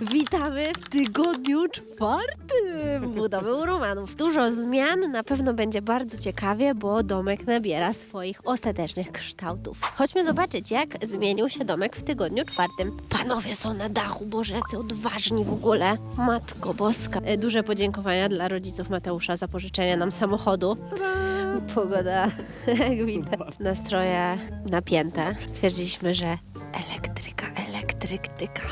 Witamy w tygodniu czwartym budowy u Romanów. Dużo zmian, na pewno będzie bardzo ciekawie, bo domek nabiera swoich ostatecznych kształtów. Chodźmy zobaczyć, jak zmienił się domek w tygodniu czwartym. Panowie są na dachu, Boże, jacy odważni w ogóle. Matko Boska. Duże podziękowania dla rodziców Mateusza za pożyczenie nam samochodu. Pogoda, jak widać. Nastroje napięte. Stwierdziliśmy, że elektryka, elektryka.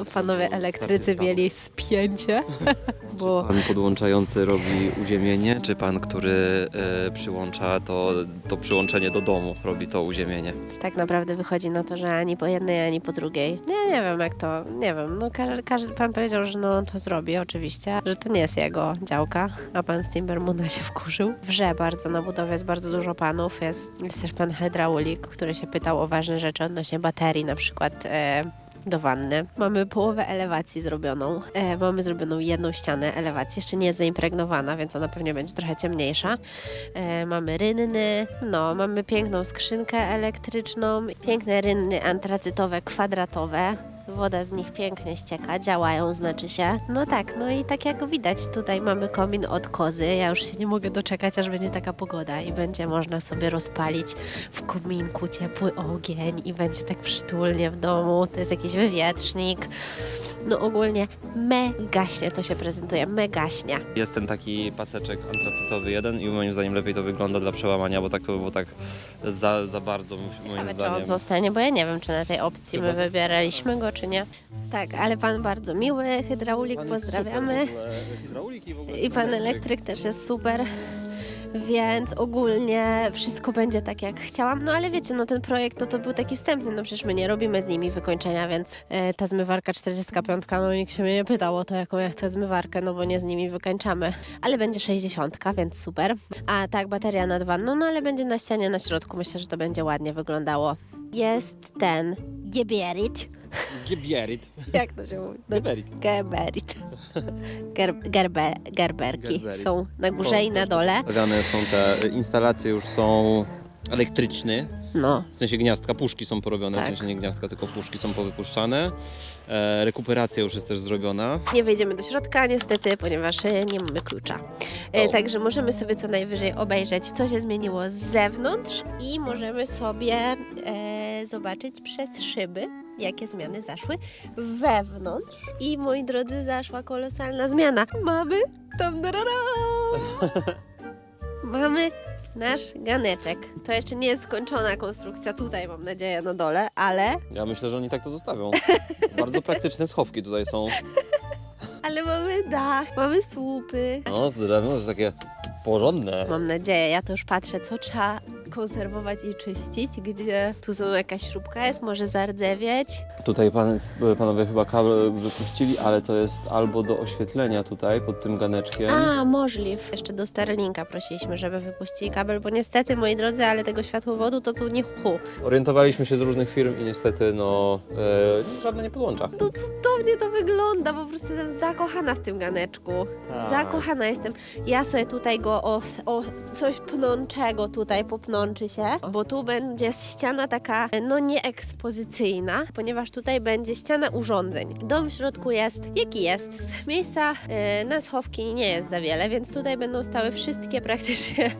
Panowie elektrycy mieli spięcie, bo Pan podłączający robi uziemienie, czy pan, który e, przyłącza to, to przyłączenie do domu, robi to uziemienie? tak naprawdę wychodzi na to, że ani po jednej, ani po drugiej. Nie, nie wiem jak to, nie wiem. No, każdy, każdy pan powiedział, że no to zrobi oczywiście, że to nie jest jego działka, a pan z Timbermuna się wkurzył. Wrze bardzo na budowie, jest bardzo dużo panów. Jest, jest też pan hydraulik, który się pytał o ważne rzeczy odnośnie baterii, na przykład e, do wanny. Mamy połowę elewacji zrobioną. E, mamy zrobioną jedną ścianę elewacji. Jeszcze nie jest zaimpregnowana, więc ona pewnie będzie trochę ciemniejsza. E, mamy rynny, no, mamy piękną skrzynkę elektryczną, piękne rynny antracytowe, kwadratowe. Woda z nich pięknie ścieka, działają, znaczy się. No tak, no i tak jak widać, tutaj mamy komin od kozy. Ja już się nie mogę doczekać, aż będzie taka pogoda i będzie można sobie rozpalić w kominku ciepły ogień i będzie tak przytulnie w domu. To jest jakiś wywietrznik. No ogólnie megaśnie to się prezentuje, megaśnie. Jest ten taki paseczek antracytowy jeden i moim zdaniem lepiej to wygląda dla przełamania, bo tak to by było tak za, za bardzo, moim Ciekawe, czy zdaniem. on zostanie, bo ja nie wiem, czy na tej opcji my Chyba zosta- wybieraliśmy go, czy nie. Tak, ale pan bardzo miły, hydraulik, Pan jest pozdrawiamy. super w ogóle, hydraulik i w ogóle I pan elektryk też jest super. Więc ogólnie wszystko będzie tak, jak chciałam. No ale wiecie, no ten projekt no, to był taki wstępny, no przecież my nie robimy z nimi wykończenia, więc e, ta zmywarka 45, no nikt się mnie nie pytał o to, jaką ja chcę zmywarkę, no bo nie z nimi wykończamy. Ale będzie 60, więc super. A tak, bateria nad wanną, no ale będzie na ścianie na środku, myślę, że to będzie ładnie wyglądało. Jest ten Gebierit. Gebierit. Jak to się mówi? No. Geberit. Ger, gerbe, gerberki Gerberit. są na górze Są i na dole. Stawiane są te instalacje już są elektryczne, No, w sensie gniazdka, puszki są porobione, Tak. w sensie nie gniazdka, tylko puszki są powypuszczane. E, rekuperacja już jest też zrobiona. nie wejdziemy do środka niestety, ponieważ e, nie mamy klucza. E. Także możemy sobie co najwyżej obejrzeć, co się zmieniło z zewnątrz i możemy sobie e, zobaczyć przez szyby, jakie zmiany zaszły wewnątrz. I moi drodzy, zaszła kolosalna zmiana. Mamy tam! Mamy nasz ganeczek. To jeszcze nie jest skończona konstrukcja tutaj, mam nadzieję, na dole, ale, Ja myślę, że oni tak to zostawią. Bardzo praktyczne schowki tutaj są. ale mamy dach, mamy słupy. No, to drewno jest takie porządne. Mam nadzieję, ja to już patrzę, co trzeba konserwować i czyścić, gdzie tu są jakaś śrubka jest, może zardzewieć. Tutaj pan, panowie chyba kabel wypuścili, ale to jest albo do oświetlenia tutaj pod tym ganeczkiem. A, możliw. Jeszcze do Starlinka prosiliśmy, żeby wypuścili kabel, bo niestety, moi drodzy, ale tego światłowodu to tu nie hu. Orientowaliśmy się z różnych firm i niestety no e, żadne nie podłącza. To cudownie to wygląda, po prostu jestem zakochana w tym ganeczku. Tak. Zakochana jestem. Ja sobie tutaj go o, o coś pnączego tutaj popnączy się, bo tu będzie ściana taka, no nieekspozycyjna, ponieważ tutaj będzie ściana urządzeń. Dom w środku jest, jaki jest. Miejsca e, na schowki nie jest za wiele, więc tutaj będą stały wszystkie praktycznie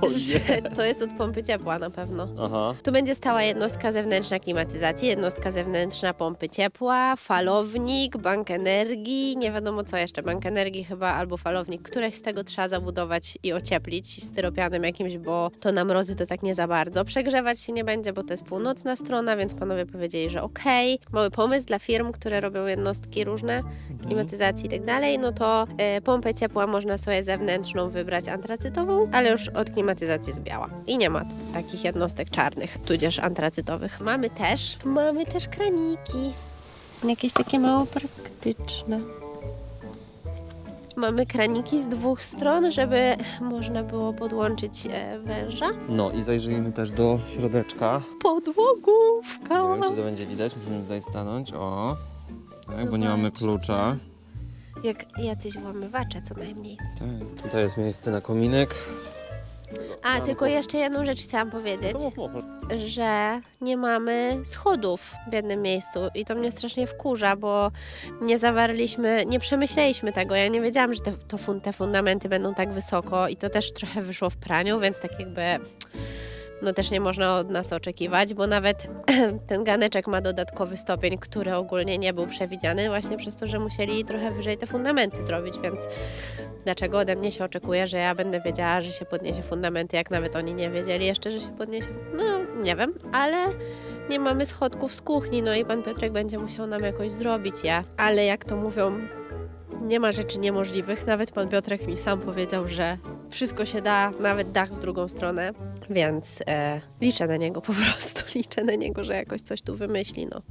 to rzeczy. To jest od pompy ciepła na pewno. Aha. Tu będzie stała jednostka zewnętrzna klimatyzacji, jednostka zewnętrzna pompy ciepła, falownik, bank energii, nie wiadomo co jeszcze, bank energii chyba albo falownik. Któreś z tego trzeba zabudować i ocieplić styropianem jakimś, bo to na mrozy to tak nie za bardzo. Przegrzewać się nie będzie, bo to jest północna strona, więc panowie powiedzieli, że okej. Mały pomysł dla firm, które robią jednostki różne, klimatyzacji i tak dalej, no to e, pompę ciepła można sobie zewnętrzną wybrać antracytową, ale już od klimatyzacji jest biała. I nie ma takich jednostek czarnych, tudzież antracytowych. Mamy też, mamy też kraniki. Jakieś takie mało praktyczne. Mamy kraniki z dwóch stron, żeby można było podłączyć e, węża. No i zajrzyjmy też do środeczka. Podłogówka! Nie wiem, czy to będzie widać, musimy tutaj stanąć. O. Tak, bo nie mamy Zobaczcie. klucza. Jak jacyś włamywacze co najmniej. Tak. Tutaj jest miejsce na kominek. A, tylko jeszcze jedną rzecz chciałam powiedzieć, że nie mamy schodów w jednym miejscu i to mnie strasznie wkurza, bo nie zawarliśmy, nie przemyśleliśmy tego. Ja nie wiedziałam, że te, to, fun- te fundamenty będą tak wysoko i to też trochę wyszło w praniu, więc tak jakby no też nie można od nas oczekiwać, bo nawet ten ganeczek ma dodatkowy stopień, który ogólnie nie był przewidziany właśnie przez to, że musieli trochę wyżej te fundamenty zrobić, więc dlaczego ode mnie się oczekuje, że ja będę wiedziała, że się podniesie fundamenty, jak nawet oni nie wiedzieli jeszcze, że się podniesie? No, nie wiem, ale nie mamy schodków z kuchni, no i pan Piotrek będzie musiał nam jakoś zrobić je. Ale jak to mówią, nie ma rzeczy niemożliwych. Nawet pan Piotrek mi sam powiedział, że wszystko się da, nawet dach w drugą stronę, więc e, liczę na niego po prostu. Liczę na niego, że jakoś coś tu wymyśli, no.